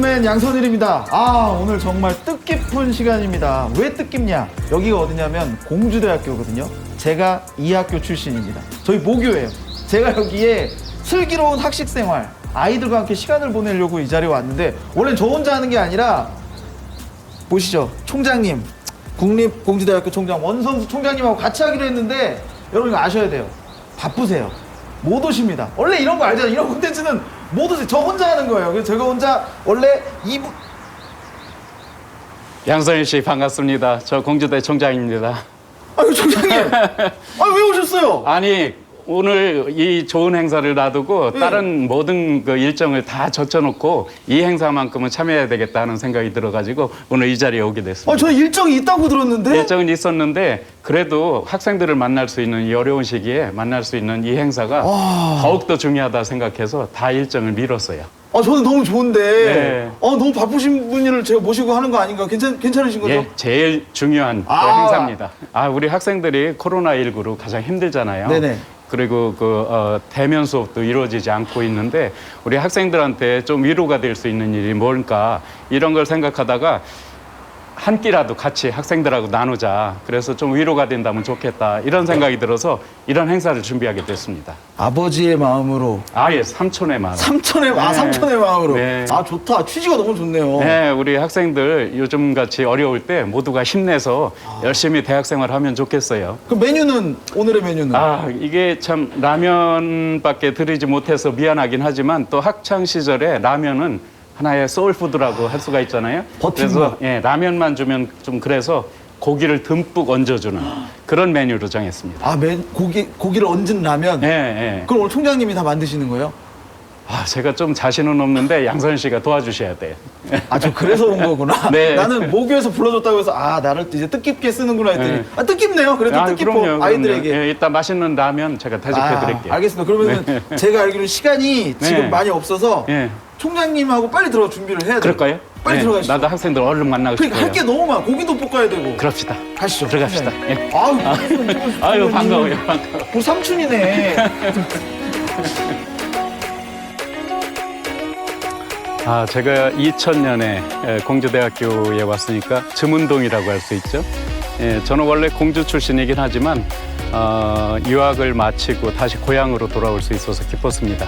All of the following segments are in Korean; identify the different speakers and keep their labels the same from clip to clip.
Speaker 1: 개그맨 양선일입니다. 아, 오늘 정말 뜻깊은 시간입니다. 왜 뜻깊냐? 여기가 어디냐면 공주대학교거든요. 제가 이 학교 출신입니다. 저희 모교예요. 제가 여기에 슬기로운 학식 생활, 아이들과 함께 시간을 보내려고 이 자리에 왔는데, 원래 저 혼자 하는 게 아니라, 보시죠. 총장님, 국립공주대학교 총장 원성수 총장님하고 같이 하기로 했는데, 여러분 이거 아셔야 돼요. 바쁘세요. 못 오십니다. 원래 이런 거 알잖아요. 이런 콘텐츠는 못 오세요. 저 혼자 하는 거예요. 그래서 제가 혼자 원래 이부
Speaker 2: 양선일 씨 반갑습니다. 저 공주대 총장입니다.
Speaker 1: 아유 총장님. 아왜 오셨어요?
Speaker 2: 아니 오늘 이 좋은 행사를 놔두고
Speaker 1: 네.
Speaker 2: 다른 모든 그 일정을 다 젖혀놓고 이 행사만큼은 참여해야 되겠다 하는 생각이 들어가지고 오늘 이 자리에 오게 됐습니다.
Speaker 1: 아 저 일정이 있다고 들었는데.
Speaker 2: 일정은 있었는데 그래도 학생들을 만날 수 있는 이 어려운 시기에 만날 수 있는 이 행사가
Speaker 1: 와.
Speaker 2: 더욱더 중요하다 생각해서 다 일정을 미뤘어요.
Speaker 1: 아 저는 너무 좋은데.
Speaker 2: 네.
Speaker 1: 아 너무 바쁘신 분을 제가 모시고 하는 거 아닌가? 괜찮 괜찮으신 거죠?
Speaker 2: 예, 제일 중요한 그
Speaker 1: 아.
Speaker 2: 행사입니다. 아, 우리 학생들이 코로나19로 가장 힘들잖아요.
Speaker 1: 네네.
Speaker 2: 그리고 그 어, 대면 수업도 이루어지지 않고 있는데 우리 학생들한테 좀 위로가 될 수 있는 일이 뭘까? 이런 걸 생각하다가 한 끼라도 같이 학생들하고 나누자. 그래서 좀 위로가 된다면 좋겠다. 이런 생각이 들어서 이런 행사를 준비하게 됐습니다.
Speaker 1: 아버지의 마음으로
Speaker 2: 아예 삼촌의 마음.
Speaker 1: 삼촌의 아
Speaker 2: 네.
Speaker 1: 삼촌의 마음으로.
Speaker 2: 네.
Speaker 1: 아 좋다. 취지가 너무 좋네요.
Speaker 2: 네, 우리 학생들 요즘 같이 어려울 때 모두가 힘내서 열심히 대학 생활 하면 좋겠어요.
Speaker 1: 그 메뉴는 오늘의 메뉴는
Speaker 2: 아, 이게 참 라면밖에 드리지 못해서 미안하긴 하지만 또 학창 시절에 라면은 하나의 소울푸드라고 할 수가 있잖아요. 그래서
Speaker 1: 거.
Speaker 2: 예, 라면만 주면 좀 그래서 고기를 듬뿍 얹어주는 그런 메뉴로 정했습니다.
Speaker 1: 아, 맨 고기 고기를 얹은 라면.
Speaker 2: 예, 예.
Speaker 1: 그럼 오늘 총장님이 다 만드시는 거예요?
Speaker 2: 아, 제가 좀 자신은 없는데 양선 씨가 도와주셔야 돼요.
Speaker 1: 아, 저 그래서 온 거구나.
Speaker 2: 네.
Speaker 1: 나는 모교에서 불러줬다고 해서 아, 나를 이제 뜻깊게 쓰는구나 했더니
Speaker 2: 네.
Speaker 1: 아, 뜻깊네요. 그래도
Speaker 2: 아,
Speaker 1: 뜻깊고
Speaker 2: 그럼요,
Speaker 1: 아이들에게.
Speaker 2: 그럼요. 예, 이따 맛있는 라면 제가 대접해 드릴게요.
Speaker 1: 아, 알겠습니다. 그러면 은 제가 알기로 시간이 지금
Speaker 2: 네.
Speaker 1: 많이 없어서
Speaker 2: 예.
Speaker 1: 총장님하고 빨리 들어 준비를 해야 돼요.
Speaker 2: 그럴까요?
Speaker 1: 빨리
Speaker 2: 예,
Speaker 1: 들어가시죠.
Speaker 2: 나도 학생들 얼른 만나고
Speaker 1: 그러니까
Speaker 2: 싶어요.
Speaker 1: 할게 너무 많아. 고기도 볶아야 되고.
Speaker 2: 그럽시다.
Speaker 1: 가시죠.
Speaker 2: 들어갑시다.
Speaker 1: 총장님.
Speaker 2: 예.
Speaker 1: 아유, 무슨
Speaker 2: 아유, 반가워요, 반가워.
Speaker 1: 우리 삼촌이네.
Speaker 2: 아, 제가 2000년에 공주대학교에 왔으니까 즈문동이라고 할 수 있죠. 예, 저는 원래 공주 출신이긴 하지만 어, 유학을 마치고 다시 고향으로 돌아올 수 있어서 기뻤습니다.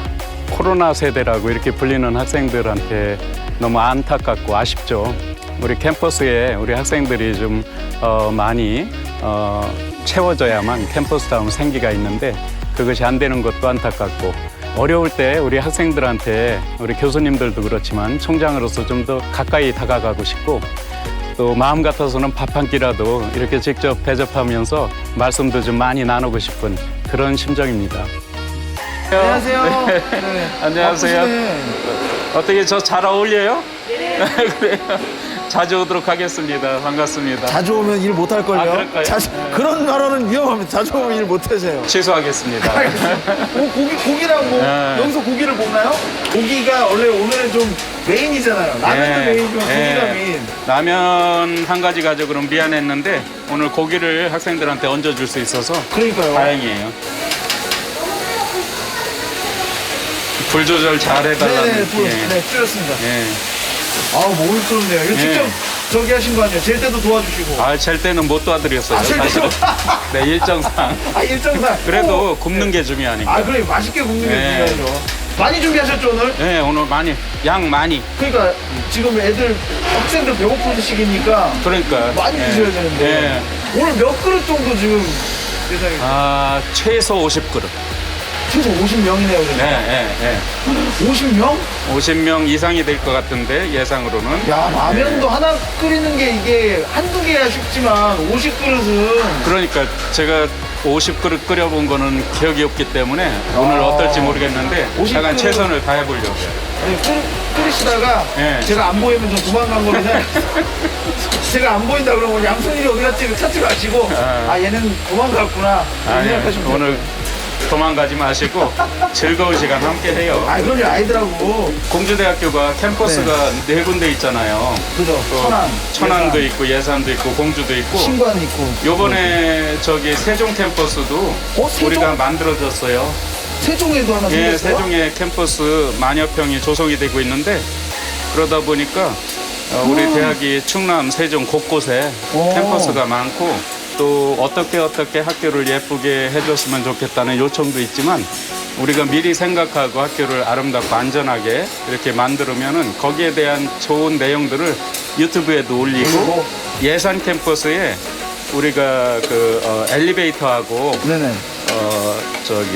Speaker 2: 코로나 세대라고 이렇게 불리는 학생들한테 너무 안타깝고 아쉽죠. 우리 캠퍼스에 우리 학생들이 좀 어, 많이 어, 채워져야만 캠퍼스다운 생기가 있는데 그것이 안 되는 것도 안타깝고 어려울 때 우리 학생들한테 우리 교수님들도 그렇지만 총장으로서 좀 더 가까이 다가가고 싶고 또 마음 같아서는 밥 한 끼라도 이렇게 직접 대접하면서 말씀도 좀 많이 나누고 싶은 그런 심정입니다.
Speaker 1: 안녕하세요. 네.
Speaker 2: 안녕하세요.
Speaker 1: 바쁘시네.
Speaker 2: 어떻게 저 잘 어울려요? 그래요. 자주 오도록 하겠습니다. 반갑습니다.
Speaker 1: 자주 오면 일 못할 걸요.
Speaker 2: 아, 그럴까요?
Speaker 1: 자주 그런 발언은 위험합니다. 자주 오면 일 못 하세요.
Speaker 2: 취소하겠습니다.
Speaker 1: 오, 고기 고기랑 뭐
Speaker 2: 네.
Speaker 1: 여기서 고기를 먹나요? 고기가 원래 오늘은 좀 메인이잖아요. 라면도
Speaker 2: 네,
Speaker 1: 메인이지만 고기가
Speaker 2: 네.
Speaker 1: 메인.
Speaker 2: 라면 한 가지 가져고는 미안했는데 오늘 고기를 학생들한테 얹어줄 수 있어서
Speaker 1: 그러니까요.
Speaker 2: 다행이에요. 불 조절 잘 해달라는.
Speaker 1: 네네, 부,
Speaker 2: 예.
Speaker 1: 네, 줄였습니다.
Speaker 2: 예.
Speaker 1: 아우, 먹을 끓네요. 이거
Speaker 2: 네.
Speaker 1: 직접 저기 하신 거 아니에요? 젤 때도 도와주시고.
Speaker 2: 아, 젤 때는 못 도와드렸어요.
Speaker 1: 아, 젤 때도?
Speaker 2: 사실은. 네, 일정상.
Speaker 1: 아, 일정상.
Speaker 2: 그래도
Speaker 1: 오.
Speaker 2: 굽는 게 중요하니까.
Speaker 1: 아, 그래. 맛있게 굽는 게
Speaker 2: 네.
Speaker 1: 중요하죠. 많이 준비하셨죠, 오늘?
Speaker 2: 네, 오늘 많이, 양 많이.
Speaker 1: 그러니까 지금 애들, 학생들 배고픈 시기니까
Speaker 2: 그러니까.
Speaker 1: 많이
Speaker 2: 예.
Speaker 1: 드셔야 되는데.
Speaker 2: 예.
Speaker 1: 오늘 몇 그릇 정도 지금 세상에.
Speaker 2: 아, 최소 50그릇.
Speaker 1: 최소 50명이네요,
Speaker 2: 네, 네, 네.
Speaker 1: 50명?
Speaker 2: 50명 이상이 될 것 같은데, 예상으로는.
Speaker 1: 야, 라면도 하나 끓이는 게 이게 한두 개야 쉽지만 50그릇은
Speaker 2: 그러니까 제가 50그릇 끓여본 거는 기억이 없기 때문에 오늘
Speaker 1: 아.
Speaker 2: 어떨지 모르겠는데
Speaker 1: 50
Speaker 2: 약간
Speaker 1: 그릇.
Speaker 2: 최선을 다해보려고요.
Speaker 1: 끓, 끓이시다가
Speaker 2: 네.
Speaker 1: 제가 안 보이면 좀 도망간 거를 생각 제가 안 보인다 그러면 양손이 어디 갔지 찾지 마시고
Speaker 2: 아.
Speaker 1: 아 얘는 도망갔구나
Speaker 2: 아니,
Speaker 1: 생각하시면 돼요.
Speaker 2: 오늘 도망가지 마시고 즐거운 시간 함께 해요.
Speaker 1: 아 그럼요 아이들하고
Speaker 2: 공주대학교가 캠퍼스가 네, 군데 있잖아요.
Speaker 1: 그죠
Speaker 2: 또
Speaker 1: 천안
Speaker 2: 천안도
Speaker 1: 예산,
Speaker 2: 있고 예산도 있고 공주도 있고
Speaker 1: 신관 있고
Speaker 2: 요번에 저기 세종 캠퍼스도
Speaker 1: 어, 세종?
Speaker 2: 우리가 만들어졌어요.
Speaker 1: 세종에도 하나
Speaker 2: 예,
Speaker 1: 생겼어요?
Speaker 2: 세종에 캠퍼스 만여 평이 조성이 되고 있는데 그러다 보니까 어, 우리 대학이 충남, 세종 곳곳에
Speaker 1: 오.
Speaker 2: 캠퍼스가 많고 또 어떻게 어떻게 학교를 예쁘게 해줬으면 좋겠다는 요청도 있지만 우리가 미리 생각하고 학교를 아름답고 안전하게 이렇게 만들면은 거기에 대한 좋은 내용들을 유튜브에도 올리고. 예산 캠퍼스에 우리가 그 어, 엘리베이터하고
Speaker 1: 네네.
Speaker 2: 어 저기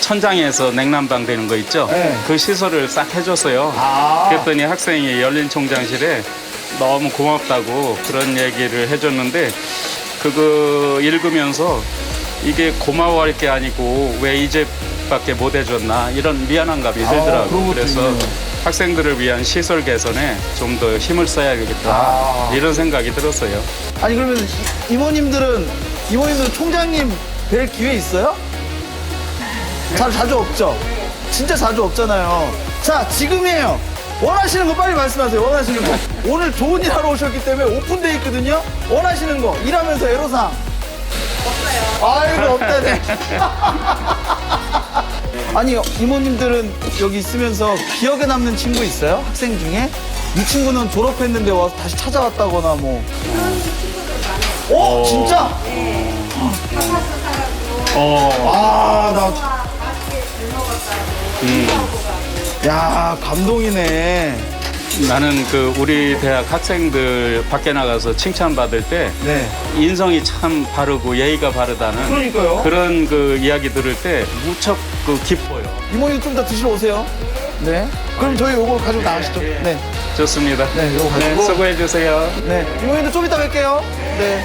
Speaker 2: 천장에서 냉난방 되는 거 있죠?
Speaker 1: 네.
Speaker 2: 그 시설을 싹 해줬어요.
Speaker 1: 아.
Speaker 2: 그랬더니 학생이 열린 총장실에 너무 고맙다고 그런 얘기를 해줬는데 그거 읽으면서 이게 고마워할 게 아니고 왜 이제밖에 못 해줬나 이런 미안한 감이
Speaker 1: 아, 그런
Speaker 2: 들더라고.
Speaker 1: 것도
Speaker 2: 그래서. 학생들을 위한 시설 개선에 좀 더 힘을 써야겠다
Speaker 1: 아.
Speaker 2: 이런 생각이 들었어요.
Speaker 1: 아니 그러면 이- 이모님들은 이모님들 총장님 뵐 기회 있어요? 잘 자주 없죠. 진짜 자주 없잖아요. 자 지금이에요. 원하시는 거 빨리 말씀하세요. 원하시는 거. 오늘 좋은 일 하러 오셨기 때문에 오픈돼 있거든요. 원하시는 거 일하면서 애로사항. 없어요. 아이고 없다네. 아니 이모님들은 여기 있으면서 기억에 남는 친구 있어요? 학생 중에? 이 친구는 졸업했는데 와서 다시 찾아왔다거나 뭐. 어, 진짜?
Speaker 2: 어.
Speaker 1: 아, 나. 야, 감동이네.
Speaker 2: 나는 그 우리 대학 학생들 밖에 나가서 칭찬받을 때
Speaker 1: 네.
Speaker 2: 인성이 참 바르고 예의가 바르다는
Speaker 1: 그러니까요.
Speaker 2: 그런 그 이야기 들을 때 무척 그 기뻐요.
Speaker 1: 이모님 좀 더 드시러 오세요. 네. 그럼 저희 요거 가지고 나가시죠. 네.
Speaker 2: 좋습니다.
Speaker 1: 네, 이거 가지고.
Speaker 2: 수고해 주세요.
Speaker 1: 네. 이모님도 좀 이따 뵐게요. 네.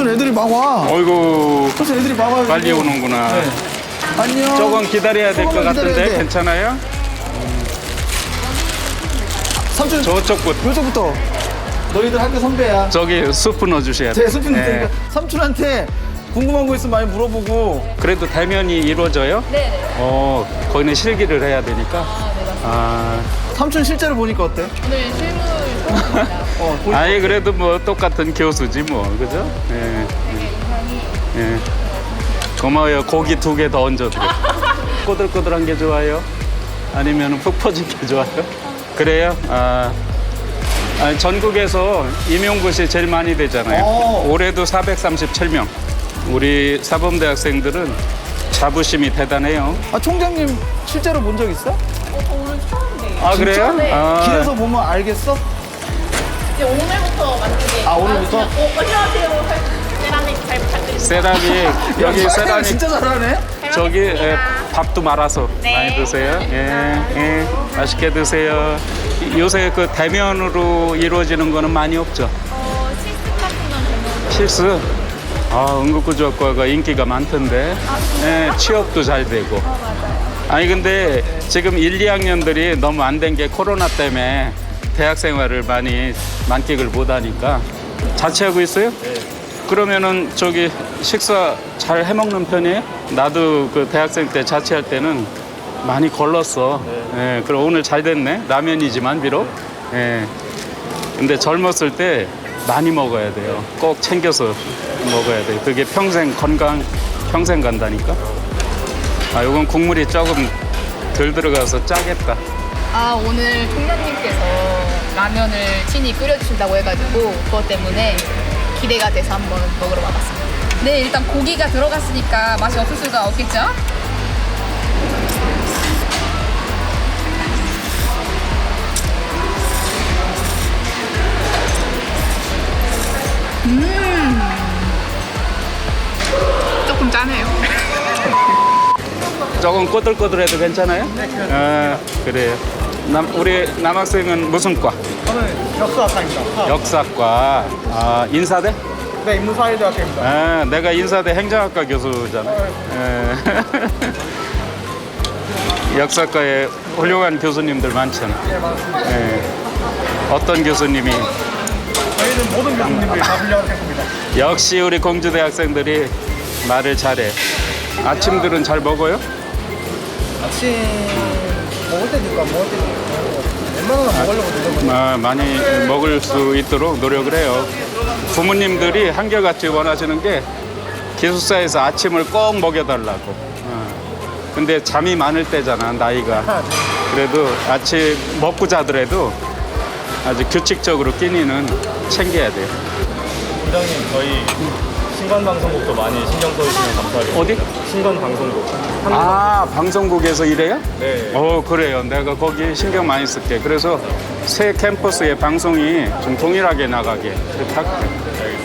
Speaker 1: 촌 애들이 막 와.
Speaker 2: 어이구
Speaker 1: 삼촌 애들이 막 와요.
Speaker 2: 빨리 오는구나.
Speaker 1: 네. 안녕.
Speaker 2: 조금 기다려야 될 것
Speaker 1: 조금만
Speaker 2: 같은데
Speaker 1: 기다려야 돼.
Speaker 2: 괜찮아요?
Speaker 1: 삼촌
Speaker 2: 저쪽부터
Speaker 1: 요쪽부터 너희들 학교 선배야.
Speaker 2: 저기 수프 넣어주셔야 돼요.
Speaker 1: 제 스푼
Speaker 2: 네.
Speaker 1: 테니까 삼촌한테 궁금한 거 있으면 많이 물어보고.
Speaker 2: 그래도 대면이 이루어져요?
Speaker 3: 네.
Speaker 2: 어 거기는 실기를 해야 되니까. 아,
Speaker 1: 삼촌 실제로 보니까 어때?
Speaker 3: 오늘 실물 처음입니다.
Speaker 1: 어,
Speaker 2: 아예 그래도 뭐 똑같은 교수지 뭐 그죠? 예. 예. 고마워요. 고기 두 개 더 얹어드려. 꼬들꼬들한 게 좋아요? 아니면 푹 퍼진 게 좋아요? 그래요? 아, 아니, 전국에서 임용고시 제일 많이 되잖아요.
Speaker 1: 어.
Speaker 2: 올해도 437명. 우리 사범대 학생들은 자부심이 대단해요.
Speaker 1: 아 총장님 실제로 본 적 있어?
Speaker 3: 어, 오늘 처음이에요.
Speaker 2: 아 그래요?
Speaker 3: 네.
Speaker 2: 아,
Speaker 1: 길에서 보면 알겠어?
Speaker 3: 이제 오늘부터 만들게.
Speaker 1: 아, 오늘부터?
Speaker 3: 어, 안녕하세요. 세라믹 잘 부탁드립니다.
Speaker 2: 세라믹 여기
Speaker 1: 야,
Speaker 2: 세라믹
Speaker 1: 진짜 잘하네.
Speaker 2: 저기 예, 밥도 말아서
Speaker 3: 네.
Speaker 2: 많이 드세요. 예, 예, 맛있게 드세요. 이- 요새 그 대면으로 이루어지는 거는 많이 없죠.
Speaker 3: 어, 실습 같은 건 되면
Speaker 2: 실수. 아, 응급구조학과가 인기가 많던데. 예, 취업도 잘 되고. 아니 근데 지금 1, 2학년들이 너무 안 된 게 코로나 때문에 대학 생활을 많이 만끽을 못 하니까 자취하고 있어요? 그러면은 저기 식사 잘 해먹는 편이에요? 나도 그 대학생 때 자취할 때는 많이 걸렀어. 예, 그럼 오늘 잘 됐네. 라면이지만 비록. 예. 근데 젊었을 때 많이 먹어야 돼요. 꼭 챙겨서 먹어야 돼요. 그게 평생 건강 평생 간다니까. 아, 요건 국물이 조금 덜 들어가서 짜겠다.
Speaker 3: 아, 오늘 총장님께서 라면을 친히 끓여주신다고 해가지고 그것 때문에 기대가 돼서 한번 먹으러 와봤습니다.
Speaker 4: 네, 일단 고기가 들어갔으니까 맛이 없을 수가 없겠죠? 음, 조금 짜네요.
Speaker 2: 조금 꼬들꼬들해도 괜찮아요? 네, 아, 그래요. 남, 우리 남학생은 무슨 과?
Speaker 5: 저는 역사학과입니다.
Speaker 2: 역사과. 아, 인사대?
Speaker 5: 네, 인문사회대학교입니다.
Speaker 2: 아, 내가 인사대 행정학과 교수잖아. 예. 역사과에 훌륭한 교수님들 많잖아.
Speaker 5: 네, 맞습니다.
Speaker 2: 예. 어떤 교수님이
Speaker 5: 저희는 모든 교수님들이 다 훌륭한 생입니다
Speaker 2: 역시 우리 공주대 학생들이 말을 잘해. 아침들은 잘 먹어요?
Speaker 5: 아침 먹을 때니까 먹을 때니까 웬만하면 먹으려고 노력을
Speaker 2: 아, 많이 먹을 수 있도록 노력을 해요. 부모님들이 한결같이 원하시는 게 기숙사에서 아침을 꼭 먹여달라고. 어. 근데 잠이 많을 때잖아 나이가. 그래도 아침 먹고 자더라도 아주 규칙적으로 끼니는 챙겨야 돼요.
Speaker 6: 부장님 저희 신관 방송국도 많이 신경 써주시면 감사하겠습니다.
Speaker 2: 어디?
Speaker 6: 신관 방송국.
Speaker 2: 아 방송국에서 일해요?
Speaker 6: 네.
Speaker 2: 어 그래요. 내가 거기 신경 많이 쓸게. 그래서 새 캠퍼스의 방송이 좀 동일하게 나가게 할게.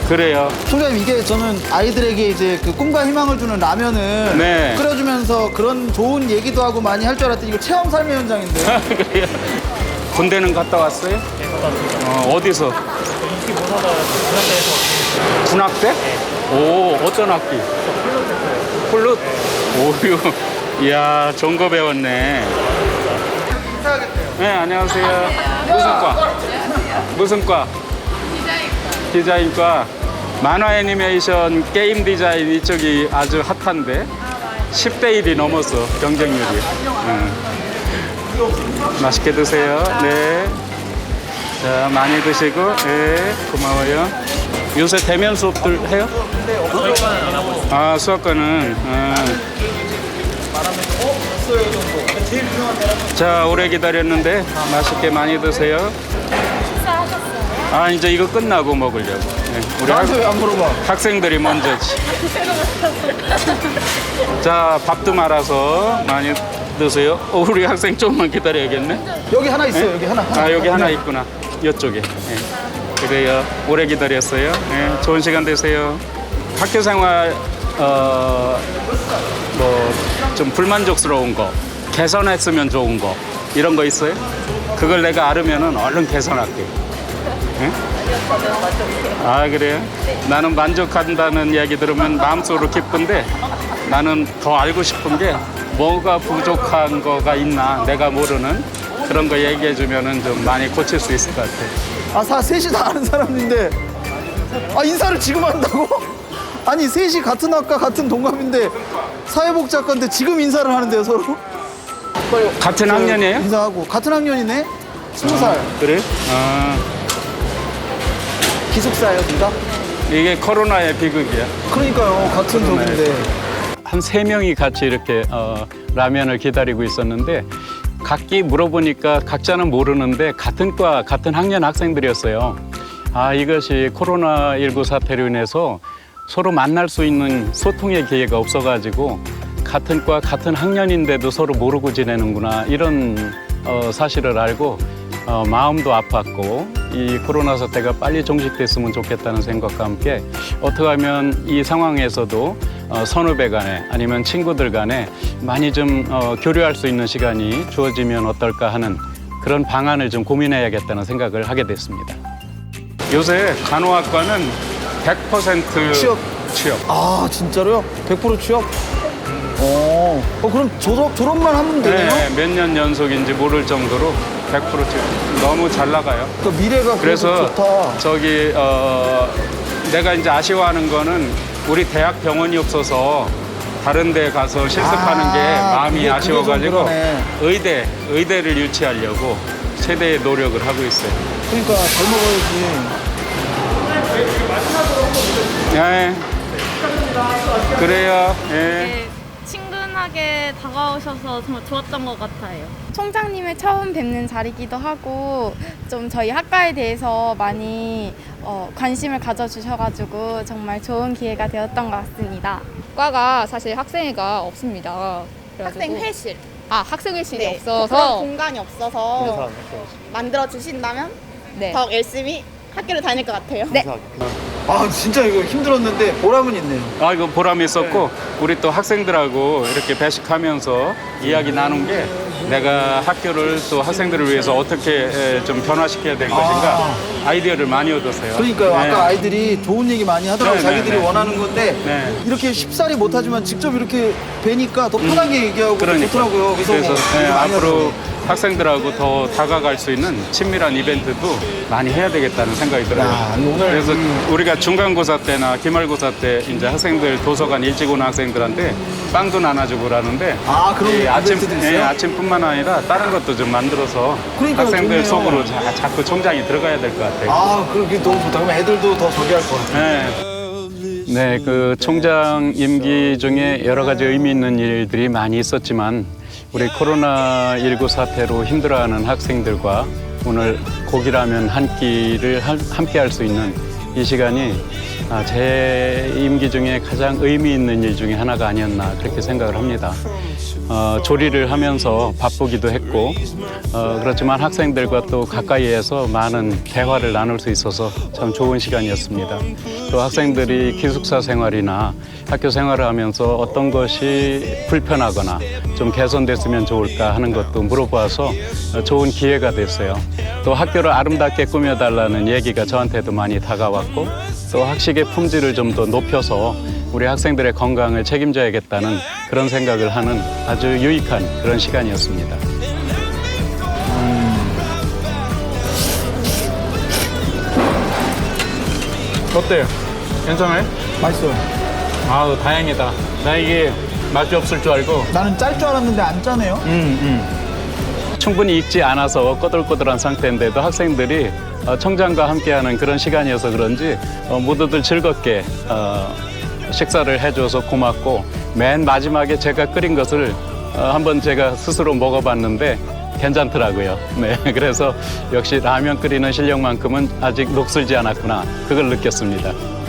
Speaker 2: 그래요.
Speaker 1: 총장님 이게 저는 아이들에게 이제 그 꿈과 희망을 주는 라면을
Speaker 2: 네.
Speaker 1: 끓여주면서 그런 좋은 얘기도 하고 많이 할 줄 알았더니 이거 체험 삶의 현장인데
Speaker 2: 그래요. 군대는 갔다 왔어요? 어, 어디서? 군악대? 오, 어떤 악기? 플룻. 오유. 이야, 좋은 거 배웠네. 네, 안녕하세요. 무슨 과? 무슨 과? 디자인과. 디자인과. 만화 애니메이션 게임 디자인 이쪽이 아주 핫한데 10대 1이 넘었어 경쟁률이. 응. 맛있게 드세요. 네. 자, 많이 드시고, 네, 고마워요. 요새 대면 수업들 해요? 아, 수학과는. 아. 자, 오래 기다렸는데 맛있게 많이 드세요. 아, 이제 이거 끝나고 먹으려고. 네, 우리 학,
Speaker 1: 나한테 왜안 물어봐
Speaker 2: 학생들이 먼저지. 자, 밥도 말아서 많이 드세요. 어, 우리 학생 조금만 기다려야겠네.
Speaker 1: 여기 하나 있어요 여기 하나
Speaker 2: 아 여기 하나 있구나 이쪽에 네. 그래요 오래 기다렸어요 네. 좋은 시간 되세요 학교 생활 어, 어뭐좀 불만족스러운 거 개선했으면 좋은 거 이런 거 있어요 그걸 내가 알으면은 얼른 개선할게 네? 아 그래요 나는 만족한다는 이야기 들으면 마음속으로 기쁜데 나는 더 알고 싶은 게 뭐가 부족한 거가 있나 내가 모르는 그런 거 얘기해 주면은 좀 많이 고칠 수 있을 것 같아.
Speaker 1: 아, 사, 셋이 다 아는 사람인데 아 인사를 지금 한다고? 아니 셋이 같은 학과 같은 동갑인데 사회복지학과인데 지금 인사를 하는데요 서로?
Speaker 2: 같은 학년이에요?
Speaker 1: 인사하고 같은 학년이네? 스무 살
Speaker 2: 그래? 아,
Speaker 1: 기숙사예요 둘 다?
Speaker 2: 이게 코로나의 비극이야.
Speaker 1: 그러니까요 같은. 적인데
Speaker 2: 한 세 명이 같이 이렇게 어, 라면을 기다리고 있었는데 각기 물어보니까 각자는 모르는데 같은 과 같은 학년 학생들이었어요. 아 이것이 코로나 19 사태로 인해서 서로 만날 수 있는 소통의 기회가 없어가지고 같은 과 같은 학년인데도 서로 모르고 지내는구나 이런 어, 사실을 알고 어, 마음도 아팠고 이 코로나 사태가 빨리 종식됐으면 좋겠다는 생각과 함께 어떻게 하면 이 상황에서도 어, 선후배 간에 아니면 친구들 간에 많이 좀 어, 교류할 수 있는 시간이 주어지면 어떨까 하는 그런 방안을 좀 고민해야겠다는 생각을 하게 됐습니다. 요새 간호학과는 100%
Speaker 1: 취업.
Speaker 2: 취업.
Speaker 1: 아 진짜로요? 100% 취업? 어, 어 그럼 졸업, 졸업만 하면 되네요?
Speaker 2: 네, 몇 년 연속인지 모를 정도로 100% 취업. 너무 잘 나가요.
Speaker 1: 그 미래가 그래서 좋다
Speaker 2: 저기 어 내가 이제 아쉬워하는 거는 우리 대학 병원이 없어서 다른 데 가서 실습하는
Speaker 1: 아,
Speaker 2: 게 마음이
Speaker 1: 그게- 그게 좀
Speaker 2: 아쉬워가지고
Speaker 1: 그러네.
Speaker 2: 의대 의대를 유치하려고 최대의 노력을 하고 있어요.
Speaker 1: 그러니까 잘 먹어야지
Speaker 2: 예. 그래요. 예.
Speaker 7: 되 다가오셔서 정말 좋았던 것 같아요.
Speaker 8: 총장님을 처음 뵙는 자리기도 하고 좀 저희 학과에 대해서 많이 어, 관심을 가져주셔가지고 정말 좋은 기회가 되었던 것 같습니다.
Speaker 3: 과가 사실 학생회가 없습니다. 그래가지고
Speaker 9: 학생 회실.
Speaker 3: 아 학생 회실이
Speaker 9: 네. 그런
Speaker 3: 없어서
Speaker 9: 공간이 없어서 만들어 주신다면
Speaker 3: 네.
Speaker 9: 더 열심히 학교를 다닐 것 같아요.
Speaker 3: 네.
Speaker 1: 아 진짜 이거 힘들었는데 보람은 있네요
Speaker 2: 아 이거 보람이 있었고 우리 또 학생들하고 이렇게 배식하면서 이야기 나눈 게 내가 학교를 또 학생들을 위해서 어떻게 에, 좀 변화시켜야 될 것인가 아이디어를 많이 얻었어요.
Speaker 1: 그러니까요
Speaker 2: 네.
Speaker 1: 아까 아이들이 좋은 얘기 많이 하더라고 요
Speaker 2: 네, 네,
Speaker 1: 자기들이
Speaker 2: 네.
Speaker 1: 원하는 건데
Speaker 2: 네.
Speaker 1: 이렇게 쉽사리 못하지만 직접 이렇게 뵈니까 더 편하게 얘기하고
Speaker 2: 그러니까.
Speaker 1: 좋더라고요 그래서,
Speaker 2: 그래서
Speaker 1: 뭐
Speaker 2: 네,
Speaker 1: 많이
Speaker 2: 앞으로
Speaker 1: 하더라고요.
Speaker 2: 학생들하고 더 다가갈 수 있는 친밀한 이벤트도 많이 해야 되겠다는 생각이 들어요.
Speaker 1: 야, 오늘
Speaker 2: 그래서
Speaker 1: 음.
Speaker 2: 우리가 중간고사 때나 기말고사 때 이제 학생들 도서관 일찍 오는 학생들한테 빵도 나눠주고 그러는데
Speaker 1: 아, 그런
Speaker 2: 이 아침
Speaker 1: 이벤트도 있어요?
Speaker 2: 예, 아침뿐만 아니라 다른 것도 좀 만들어서
Speaker 1: 그러니까요,
Speaker 2: 학생들
Speaker 1: 좋네요.
Speaker 2: 속으로 자, 자꾸 총장이 들어가야 될 것 같아요.
Speaker 1: 아, 그게 너무 좋다. 그럼 애들도 더 저기 할것 같아요.
Speaker 2: 네. 네, 그 총장 임기 중에 여러 가지 의미 있는 일들이 많이 있었지만 우리 코로나19 사태로 힘들어하는 학생들과 오늘 고기라면 한 끼를 함께 할 수 있는 이 시간이 아, 제 임기 중에 가장 의미 있는 일 중에 하나가 아니었나 그렇게 생각을 합니다. 어, 조리를 하면서 바쁘기도 했고 어, 그렇지만 학생들과 또 가까이에서 많은 대화를 나눌 수 있어서 참 좋은 시간이었습니다. 또 학생들이 기숙사 생활이나 학교 생활을 하면서 어떤 것이 불편하거나 좀 개선됐으면 좋을까 하는 것도 물어봐서 어, 좋은 기회가 됐어요. 또 학교를 아름답게 꾸며달라는 얘기가 저한테도 많이 다가왔고 또 학식의 품질을 좀 더 높여서 우리 학생들의 건강을 책임져야겠다는 그런 생각을 하는 아주 유익한 그런 시간이었습니다. 어때요? 괜찮아요?
Speaker 1: 맛있어요.
Speaker 2: 아우 다행이다. 나 이게 맛이 없을 줄 알고
Speaker 1: 나는 짤 줄 알았는데 안 짜네요.
Speaker 2: 충분히 익지 않아서 꼬들꼬들한 상태인데도 학생들이 어, 청장과 함께하는 그런 시간이어서 그런지 어, 모두들 즐겁게 어, 식사를 해줘서 고맙고 맨 마지막에 제가 끓인 것을 어, 한번 제가 스스로 먹어봤는데 괜찮더라고요. 네, 그래서 역시 라면 끓이는 실력만큼은 아직 녹슬지 않았구나 그걸 느꼈습니다.